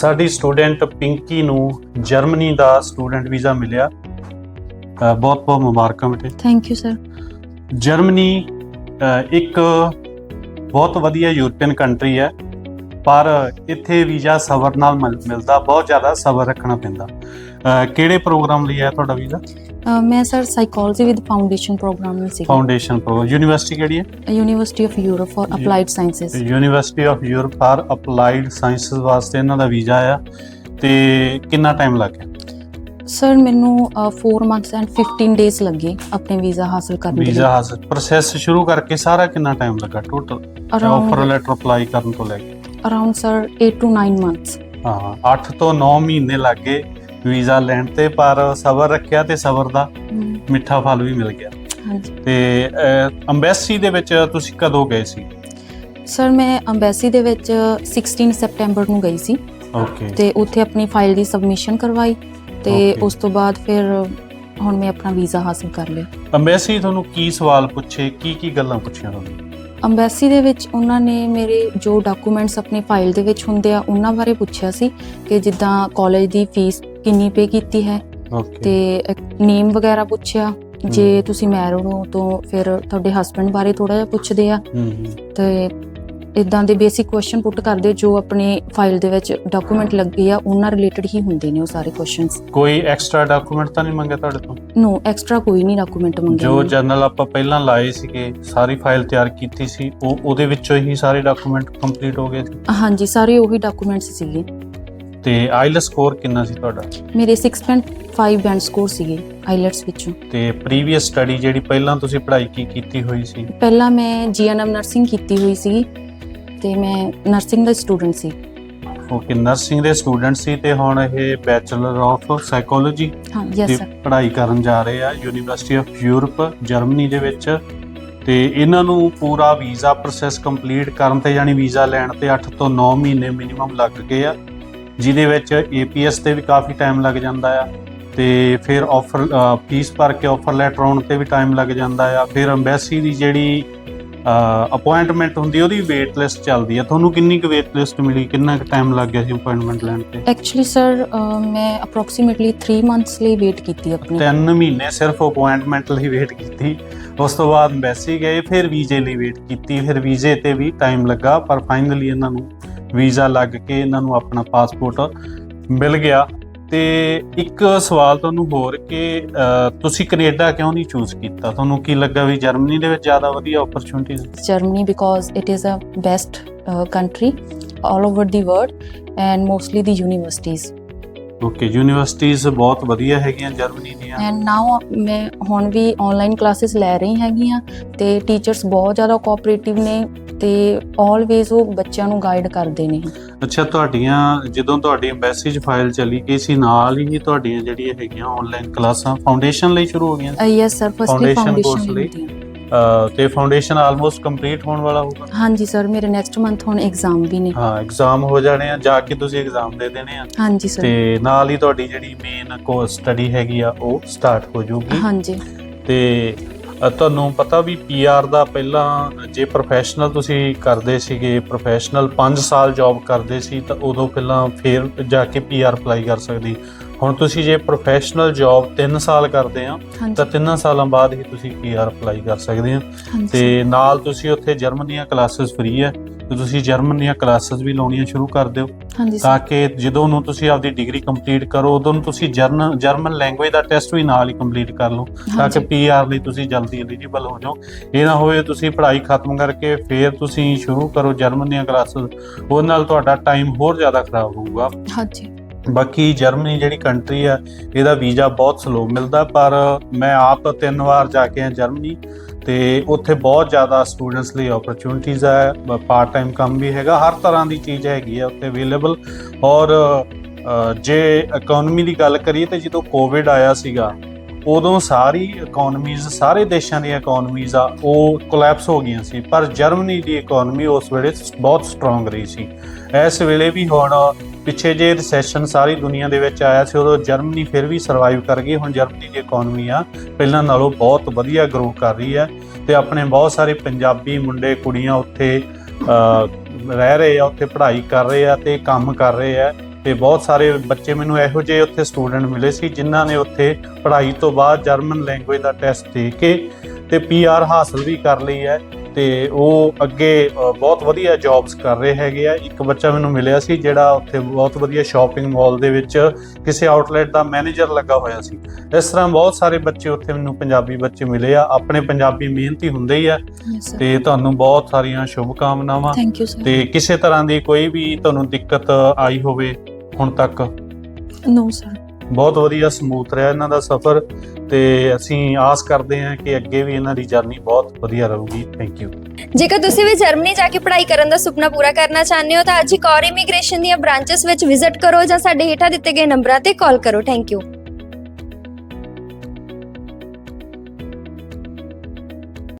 ਸਾਡੀ ਸਟੂਡੈਂਟ ਪਿੰਕੀ ਨੂੰ ਜਰਮਨੀ ਦਾ student visa ਮਿਲਿਆ। ਬਹੁਤ ਬਹੁਤ ਮੁਬਾਰਕਾਂ ਬੇਟੇ। ਥੈਂਕ ਯੂ ਸਰ ਜਰਮਨੀ ਇੱਕ ਬਹੁਤ ਵਧੀਆ ਯੂਰਪੀਅਨ ਕੰਟਰੀ ਹੈ ਪਰ ਇੱਥੇ ਵੀਜ਼ਾ ਸਬਰ ਨਾਲ ਮਿਲ- ਮਿਲਦਾ ਬਹੁਤ ਜ਼ਿਆਦਾ ਸਬਰ ਰੱਖਣਾ ਪੈਂਦਾ। ਅ, ਕਿਹੜੇ ਪ੍ਰੋਗਰਾਮ ਲਈ ਹੈ ਤੁਹਾਡਾ ਵੀਜ਼ਾ? ਮੈਂ sir psychology with foundation program ਵਿੱਚ ਸੀ ਫਾਊਂਡੇਸ਼ਨ ਪ੍ਰੋਗਰਾਮ ਯੂਨੀਵਰਸਿਟੀ ਕਿਹੜੀ ਹੈ? University of Europe for applied sciences university of Europe for applied sciences ਵਾਸਤੇ ਇਹਨਾਂ ਦਾ ਵੀਜ਼ਾ ਆ ਤੇ ਕਿੰਨਾ ਟਾਈਮ ਲੱਗ ਗਿਆ? ਸਰ ਮੈਨੂੰ 4 ਮੰਥਸ ਐਂਡ 15 ਡੇਜ਼ ਲੱਗੇ ਆਪਣੇ ਵੀਜ਼ਾ ਹਾਸਲ ਕਰਨ ਦੇ ਵੀਜ਼ਾ ਹਾਸਲ। ਪ੍ਰੋਸੈਸ ਸ਼ੁਰੂ ਕਰਕੇ ਸਾਰਾ ਕਿੰਨਾ ਟਾਈਮ ਲੱਗਾ total offer around letter apply ਕਰਨ ਤੋਂ ਲੈ ਕੇ? ਅਰਾਊਂਡ ਸਰ 8 ਟੂ 9 ਮੰਥਸ ਹਾਂ 8 ਤੋਂ 9 ਮਹੀਨੇ ਲੱਗੇ ਵੀਜ਼ਾ ਲੈਣ ਤੇ ਪਰ ਸਬਰ ਰੱਖਿਆ ਤੇ ਸਬਰ ਦਾ ਮਿੱਠਾ ਫਲ ਵੀ ਮਿਲ ਗਿਆ। ਹਾਂਜੀ। ਤੇ ਅੰਬੈਸੀ ਦੇ ਵਿੱਚ ਤੁਸੀਂ ਕਦੋਂ ਗਏ ਸੀ? ਸਰ ਮੈਂ ਅੰਬੈਸੀ ਦੇ ਵਿੱਚ 16 ਸੈਪਟੈਂਬਰ ਨੂੰ ਗਈ ਸੀ। ਓਕੇ ਤੇ ਉੱਥੇ ਆਪਣੀ ਫਾਈਲ ਦੀ ਸਬਮਿਸ਼ਨ ਕਰਵਾਈ ਤੇ. ਉਸ ਤੋਂ ਬਾਅਦ ਫਿਰ ਹੁਣ ਮੈਂ ਆਪਣਾ ਵੀਜ਼ਾ ਹਾਸਲ ਕਰ ਲਿਆ। ਅੰਬੈਸੀ ਤੁਹਾਨੂੰ ਕੀ ਸਵਾਲ ਪੁੱਛੇ ਕੀ ਕੀ ਗੱਲਾਂ ਪੁੱਛੀਆਂ ਤੁਹਾਨੂੰ? ਅੰਬੈਸੀ ਦੇ ਵਿੱਚ ਉਹਨਾਂ ਨੇ ਮੇਰੇ ਜੋ ਡਾਕੂਮੈਂਟਸ ਆਪਣੀ ਫਾਈਲ ਦੇ ਵਿੱਚ ਹੁੰਦੇ ਆ ਉਹਨਾਂ ਬਾਰੇ ਪੁੱਛਿਆ ਸੀ ਕਿ ਜਿੱਦਾਂ ਕਾਲਜ ਦੀ ਫੀਸ ਕਿੰਨੀ ਪੇ ਕੀਤੀ ਹੈ ਓਕੇ ਤੇ ਨੇਮ ਵਗੈਰਾ ਪੁੱਛਿਆ। ਜੇ ਤੁਸੀਂ ਮੈਰਿਡ ਹੋ ਤਾਂ ਫਿਰ ਤੁਹਾਡੇ ਹਸਬੰਡ ਬਾਰੇ ਥੋੜਾ ਜਿਹਾ ਪੁੱਛਦੇ ਆ। ਤੇ ਇਦਾਂ ਦੇ ਬੇਸਿਕ ਕੁਐਸਚਨ ਪੁੱਟ ਕਰਦੇ ਜੋ ਆਪਣੇ ਫਾਈਲ ਦੇ ਵਿੱਚ ਡਾਕੂਮੈਂਟ ਲੱਗੇ ਆ ਉਹਨਾਂ ਰਿਲੇਟਡ ਹੀ ਹੁੰਦੇ ਨੇ ਉਹ ਸਾਰੇ ਕੁਐਸਚਨਸ ਕੋਈ ਐਕਸਟਰਾ ਡਾਕੂਮੈਂਟ ਤਾਂ ਨਹੀਂ ਮੰਗਿਆ ਤੁਹਾਡੇ ਤੋਂ? ਨੋ ਐਕਸਟਰਾ ਕੋਈ ਨਹੀਂ ਡਾਕੂਮੈਂਟ ਮੰਗੇ ਜੋ ਜਰਨਲ ਆਪਾਂ ਪਹਿਲਾਂ ਲਾਏ ਸੀਗੇ ਸਾਰੀ ਫਾਈਲ ਤਿਆਰ ਕੀਤੀ ਸੀ ਉਹ ਉਹਦੇ ਵਿੱਚੋਂ ਹੀ ਸਾਰੇ ਡਾਕੂਮੈਂਟ ਕੰਪਲੀਟ ਹੋ ਗਏ ਹਾਂਜੀ ਸਾਰੇ ਉਹੀ ਡਾਕੂਮੈਂਟਸ ਸੀਗੇ। ਤੇ ਆਈਲੈਟਸ ਸਕੋਰ ਕਿੰਨਾ ਸੀ ਤੁਹਾਡਾ? ਮੇਰੇ 6.5 ਬੈਂਡ ਸਕੋਰ ਸੀਗੇ ਆਈਲੈਟਸ ਵਿੱਚੋਂ। ਤੇ ਪ੍ਰੀਵੀਅਸ ਸਟੱਡੀ ਜਿਹੜੀ ਪਹਿਲਾਂ ਤੁਸੀਂ ਪੜ੍ਹਾਈ ਕੀ ਕੀਤੀ ਹੋਈ ਸੀ? ਪਹਿਲਾਂ ਮੈਂ ਜੀਐਨਐਮ ਨਰਸਿੰਗ ਕੀਤੀ ਹੋਈ ਸੀ ਤੇ ਮੈਂ ਨਰਸਿੰਗ ਦਾ ਸਟੂਡੈਂਟ ਸੀ। ਓਕੇ ਨਰਸਿੰਗ ਦੇ ਸਟੂਡੈਂਟ ਸੀ ਤੇ ਹੁਣ ਇਹ ਬੈਚਲਰ ਆਫ ਸਾਈਕੋਲੋਜੀ ਹਾਂ ਦੀ ਯੈਸ ਸਰ ਪੜ੍ਹਾਈ ਕਰਨ ਜਾ ਰਹੇ ਆ ਯੂਨੀਵਰਸਿਟੀ ਆਫ ਯੂਰਪ ਜਰਮਨੀ ਦੇ ਵਿੱਚ। ਤੇ ਇਹਨਾਂ ਨੂੰ ਪੂਰਾ ਵੀਜ਼ਾ ਪ੍ਰੋਸੈਸ ਕੰਪਲੀਟ ਕਰਨ ਤੇ ਯਾਨੀ ਵੀਜ਼ਾ ਲੈਣ ਤੇ 8 ਤੋਂ 9 ਮਹੀਨੇ ਮਿਨੀਮਮ ਲੱਗ ਗਏ ਆ। ਜਿਹਦੇ ਵਿੱਚ ਏਪੀਐਸ ਤੇ ਵੀ ਕਾਫੀ ਟਾਈਮ ਲੱਗ ਜਾਂਦਾ ਆ ਤੇ ਫਿਰ ਆਫਰ ਫੀਸ ਭਰ ਕੇ ਆਫਰ ਲੈਟਰ ਆਉਣ ਤੇ ਵੀ ਟਾਈਮ ਲੱਗ ਜਾਂਦਾ ਆ। ਫਿਰ ਐਮਬੈਸੀ ਦੀ ਜਿਹੜੀ ਅਪਾਇੰਟਮੈਂਟ ਹੁੰਦੀ ਉਹਦੀ ਵੇਟ ਲਿਸਟ ਚੱਲਦੀ ਆ। ਤੁਹਾਨੂੰ ਕਿੰਨੀ ਕੁ ਵੇਟ ਲਿਸਟ ਮਿਲੀ? ਕਿੰਨਾ ਕੁ ਟਾਈਮ ਲੱਗ ਗਿਆ ਸੀ ਅਪਾਇੰਟਮੈਂਟ ਲੈਣ ਤੇ? ਐਕਚੁਅਲੀ ਸਰ ਮੈਂ ਅਪਰੋਕਸੀਮੇਟਲੀ 3 ਮੰਥਸ ਲਈ ਵੇਟ ਕੀਤੀ ਆਪਣੀ। ਤਿੰਨ ਮਹੀਨੇ ਸਿਰਫ ਅਪਾਇੰਟਮੈਂਟ ਲਈ ਵੇਟ ਕੀਤੀ। ਉਸ ਤੋਂ ਬਾਅਦ ਐਮਬੈਸੀ ਗਏ ਫਿਰ ਵੀਜ਼ੇ ਲਈ ਵੇਟ ਕੀਤੀ। ਫਿਰ ਵੀਜ਼ੇ ਤੇ ਵੀ ਟਾਈਮ ਲੱਗਾ ਪਰ ਫਾਈਨਲੀ ਇਹਨਾਂ ਨੂੰ ਵੀਜ਼ਾ ਲੱਗ ਕੇ ਇਹਨਾਂ ਨੂੰ ਆਪਣਾ ਪਾਸਪੋਰਟ ਮਿਲ ਗਿਆ। ਤੇ ਇੱਕ ਸਵਾਲ ਤੁਹਾਨੂੰ ਹੋਰ ਕਿ ਤੁਸੀਂ ਕੈਨੇਡਾ ਕਿਉਂ ਨਹੀਂ ਚੂਜ਼ ਕੀਤਾ? ਤੁਹਾਨੂੰ ਕੀ ਲੱਗਾ ਵੀ ਜਰਮਨੀ ਦੇ ਵਿੱਚ ਜ਼ਿਆਦਾ ਵਧੀਆ Germany because it is a best uh, country all over the world and mostly the universities. Okay universities ਬਹੁਤ ਵਧੀਆ ਹੈਗੀਆਂ ਜਰਮਨੀ ਦੀਆਂ। And now ਮੈਂ ਹੁਣ ਵੀ ਆਨਲਾਈਨ ਕਲਾਸਿਸ ਲੈ ਰਹੀ ਹੈਗੀਆਂ ਤੇ ਟੀਚਰਸ ਬਹੁਤ ਜ਼ਿਆਦਾ ਕੋਆਪਰੇਟਿਵ ਨੇ। ਤੇ ਆਲਵੇਜ਼ ਉਹ ਬੱਚਿਆਂ ਨੂੰ ਗਾਈਡ ਕਰਦੇ ਨੇ। ਅੱਛਾ ਤੁਹਾਡੀਆਂ ਜਦੋਂ ਤੁਹਾਡੀ ਮੈਸੇਜ ਫਾਈਲ ਚਲੀ ਗਈ ਸੀ ਨਾਲ ਹੀ ਤੁਹਾਡੀਆਂ ਜਿਹੜੀਆਂ ਹੈਗੀਆਂ ਆਨਲਾਈਨ ਕਲਾਸਾਂ ਫਾਊਂਡੇਸ਼ਨ ਲਈ ਸ਼ੁਰੂ ਹੋ ਗਈਆਂ? ਯੈਸ ਸਰ ਫਸਟਲੀ ਫਾਊਂਡੇਸ਼ਨ ਲਈ? ਤੇ ਫਾਊਂਡੇਸ਼ਨ ਆਲਮੋਸਟ ਕੰਪਲੀਟ ਹੋਣ ਵਾਲਾ ਹੋਊਗਾ? ਹਾਂਜੀ ਸਰ ਮੇਰੇ ਨੈਕਸਟ ਮੰਥ ਹੁਣ ਐਗਜ਼ਾਮ ਵੀ ਨੇ। ਹਾਂ ਐਗਜ਼ਾਮ ਹੋ ਜਾਣੇ ਆ ਜਾ ਕੇ ਤੁਸੀਂ ਐਗਜ਼ਾਮ ਦੇ ਦੇਣੇ ਆ। ਹਾਂਜੀ ਸਰ ਤੇ ਨਾਲ ਹੀ ਤੁਹਾਡੀ ਜਿਹੜੀ ਮੇਨ ਕੋਰਸ ਸਟੱਡੀ ਹੈਗੀ ਆ ਉਹ ਸਟਾਰਟ ਹੋ ਜਾਊਗੀ। ਹਾਂਜੀ। ਤੇ ਤੁਹਾਨੂੰ ਪਤਾ ਵੀ ਪੀਆਰ ਦਾ ਪਹਿਲਾਂ ਜੇ ਪ੍ਰੋਫੈਸ਼ਨਲ ਤੁਸੀਂ ਕਰਦੇ ਸੀਗੇ ਪ੍ਰੋਫੈਸ਼ਨਲ 5 ਸਾਲ ਜੌਬ ਕਰਦੇ ਸੀ ਤਾਂ ਉਦੋਂ ਪਹਿਲਾਂ ਫੇਰ ਜਾ ਕੇ ਪੀਆਰ ਅਪਲਾਈ ਕਰ ਸਕਦੀ। ਹੁਣ ਤੁਸੀਂ ਜੇ ਪ੍ਰੋਫੈਸ਼ਨਲ ਜੌਬ 3 ਸਾਲ ਕਰਦੇ ਆ ਤਾਂ 3 ਸਾਲਾਂ ਬਾਅਦ ਹੀ ਤੁਸੀਂ ਪੀਆਰ ਅਪਲਾਈ ਕਰ ਸਕਦੇ ਆ। ਤੇ ਨਾਲ ਤੁਸੀਂ ਉੱਥੇ ਜਰਮਨ ਦੀਆਂ ਕਲਾਸਿਸ ਫ੍ਰੀ ਹੈ ਤੇ ਤੁਸੀਂ ਜਰਮਨ ਦੀਆਂ ਕਲਾਸਿਸ ਵੀ ਲਾਉਣੀਆਂ ਸ਼ੁਰੂ ਕਰ ਦਿਓ। ਹਾਂਜੀ ਤਾਂ ਕਿ ਜਦੋਂ ਨੂੰ ਤੁਸੀਂ ਆਪਦੀ ਡਿਗਰੀ ਕੰਪਲੀਟ ਕਰੋ ਉਦੋਂ ਨੂੰ ਤੁਸੀਂ ਜਰਨ ਜਰਮਨ ਲੈਂਗੁਏਜ ਦਾ ਟੈਸਟ ਵੀ ਨਾਲ ਹੀ ਕੰਪਲੀਟ ਕਰ ਲਓ ਤਾਂ ਕਿ ਪੀਆਰ ਲਈ ਤੁਸੀਂ ਜਲਦੀ ਐਲੀਜੀਬਲ ਹੋ ਜਾਓ। ਇਹ ਨਾ ਹੋਵੇ ਤੁਸੀਂ ਪੜ੍ਹਾਈ ਖਤਮ ਕਰਕੇ ਫੇਰ ਤੁਸੀਂ ਸ਼ੁਰੂ ਕਰੋ ਜਰਮਨ ਦੀਆਂ ਕਲਾਸਿਸ ਉਹਦੇ ਨਾਲ ਤੁਹਾਡਾ ਟਾਈਮ ਹੋਰ ਜ਼ਿਆਦਾ ਖਰਾਬ ਹੋਊਗਾ। ਹਾਂਜੀ। ਬਾਕੀ ਜਰਮਨੀ ਜਿਹੜੀ ਕੰਟਰੀ ਆ ਇਹਦਾ ਵੀਜ਼ਾ ਬਹੁਤ ਸਲੋ ਮਿਲਦਾ ਪਰ ਮੈਂ ਆਪ ਤਿੰਨ ਵਾਰ ਜਾ ਕੇ ਆ ਜਰਮਨੀ ਤੇ ਉੱਥੇ ਬਹੁਤ ਜ਼ਿਆਦਾ ਸਟੂਡੈਂਟਸ ਲਈ ਓਪਰਚੁਨਿਟੀਜ਼ ਹੈ ਪਾਰਟ ਟਾਈਮ ਕੰਮ ਵੀ ਹੈਗਾ, ਹਰ ਤਰ੍ਹਾਂ ਦੀ ਚੀਜ਼ ਹੈਗੀ ਆ ਉੱਥੇ ਅਵੇਲੇਬਲ ਔਰ ਜੇ ਇਕਨੋਮੀ ਦੀ ਗੱਲ ਕਰੀਏ ਤੇ ਜਦੋਂ ਕੋਵਿਡ ਆਇਆ ਸੀਗਾ, ਉਦੋਂ ਸਾਰੀ ਇਕਨੋਮੀਜ਼ ਸਾਰੇ ਦੇਸ਼ਾਂ ਦੀਆਂ ਇਕਨੋਮੀਜ਼ ਆ, ਉਹ ਕੋਲੈਪਸ ਹੋ ਗਈਆਂ ਸੀ, ਪਰ ਜਰਮਨੀ ਦੀ ਇਕਨੋਮੀ ਉਸ ਵੇਲੇ ਬਹੁਤ ਸਟਰੋਂਗ ਰਹੀ ਸੀ। ਇਸ ਵੇਲੇ ਵੀ ਹੁਣ ਪਿੱਛੇ ਜੇ ਰਿਸੈਸ਼ਨ ਸਾਰੀ ਦੁਨੀਆ ਦੇ ਵਿੱਚ ਆਇਆ ਸੀ, ਉਦੋਂ ਜਰਮਨੀ ਫਿਰ ਵੀ ਸਰਵਾਈਵ ਕਰ ਗਈ, ਹੁਣ ਜਰਮਨੀ ਦੀ ਇਕਨੋਮੀ ਆ, ਪਹਿਲਾਂ ਨਾਲੋਂ ਬਹੁਤ ਵਧੀਆ ਗਰੋ ਕਰ ਰਹੀ ਹੈ ਤੇ ਆਪਣੇ ਬਹੁਤ ਸਾਰੇ ਪੰਜਾਬੀ ਮੁੰਡੇ, ਕੁੜੀਆਂ ਉੱਥੇ ਰਹਿ ਰਹੇ ਆ, ਉੱਥੇ ਪੜ੍ਹਾਈ ਕਰ ਰਹੇ ਆ ਤੇ ਕੰਮ ਕਰ ਰਹੇ ਆ ਤੇ ਬਹੁਤ ਸਾਰੇ ਬੱਚੇ ਮੈਨੂੰ ਇਹੋ ਜਿਹੇ ਉੱਥੇ ਸਟੂਡੈਂਟ ਮਿਲੇ ਸੀ ਜਿਨ੍ਹਾਂ ਨੇ ਉੱਥੇ ਪੜ੍ਹਾਈ ਤੋਂ ਬਾਅਦ ਜਰਮਨ ਲੈਂਗੁਏਜ ਦਾ ਟੈਸਟ ਦੇ ਕੇ ਤੇ ਪੀਆਰ ਹਾਸਲ ਵੀ ਕਰ ਲਈ ਹੈ। ਤੇ ਉਹ ਅੱਗੇ ਬਹੁਤ ਵਧੀਆ ਜੌਬਸ ਕਰ ਰਹੇ ਹੈਗੇ ਆ। ਇੱਕ ਬੱਚਾ ਮੈਨੂੰ ਮਿਲਿਆ ਸੀ ਜਿਹੜਾ ਉੱਥੇ ਬਹੁਤ ਵਧੀਆ ਸ਼ਾਪਿੰਗ ਮਾਲ ਦੇ ਵਿੱਚ ਕਿਸੇ ਆਊਟਲੈਟ ਦਾ ਮੈਨੇਜਰ ਲੱਗਾ ਹੋਇਆ ਸੀ। ਇਸ ਤਰ੍ਹਾਂ ਬਹੁਤ ਸਾਰੇ ਬੱਚੇ ਉੱਥੇ ਮੈਨੂੰ ਪੰਜਾਬੀ ਬੱਚੇ ਮਿਲੇ ਆ। ਆਪਣੇ ਪੰਜਾਬੀ ਮਿਹਨਤੀ ਹੁੰਦੇ ਹੀ ਆ। ਤੇ ਤੁਹਾਨੂੰ ਬਹੁਤ ਸਾਰੀਆਂ ਸ਼ੁਭ ਕਾਮਨਾਵਾਂ ਤੇ ਕਿਸੇ ਤਰ੍ਹਾਂ ਦੀ ਕੋਈ ਵੀ ਤੁਹਾਨੂੰ ਦਿੱਕਤ ਆਈ ਹੋਵੇ ਹੁਣ ਤੱਕ? ਨੋ ਸਰ ਬਹੁਤ ਵਧੀਆ ਸਮੂਥ ਰਿਹਾ ਇਹਨਾਂ ਦਾ ਸਫ਼ਰ। ਤੇ ਅਸੀਂ ਆਸ ਕਰਦੇ ਹਾਂ ਕਿ ਅੱਗੇ ਵੀ ਇਹਨਾਂ ਦੀ ਜਰਨੀ ਬਹੁਤ ਵਧੀਆ ਰਹੂਗੀ। ਥੈਂਕ ਯੂ ਜੇਕਰ ਤੁਸੀਂ ਵੀ ਜਰਮਨੀ ਜਾ ਕੇ ਪੜ੍ਹਾਈ ਕਰਨ ਦਾ ਸੁਪਨਾ ਪੂਰਾ ਕਰਨਾ ਚਾਹੁੰਦੇ ਹੋ ਤਾਂ ਅੱਜ ਹੀ ਕੌਰ ਇਮੀਗ੍ਰੇਸ਼ਨ ਦੀਆਂ ਬ੍ਰਾਂਚਸ ਵਿੱਚ ਵਿਜ਼ਿਟ ਕਰੋ ਜਾਂ ਸਾਡੇ ਹੇਠਾਂ ਦਿੱਤੇ ਗਏ ਨੰਬਰਾਂ ਤੇ ਕਾਲ ਕਰੋ। Thank you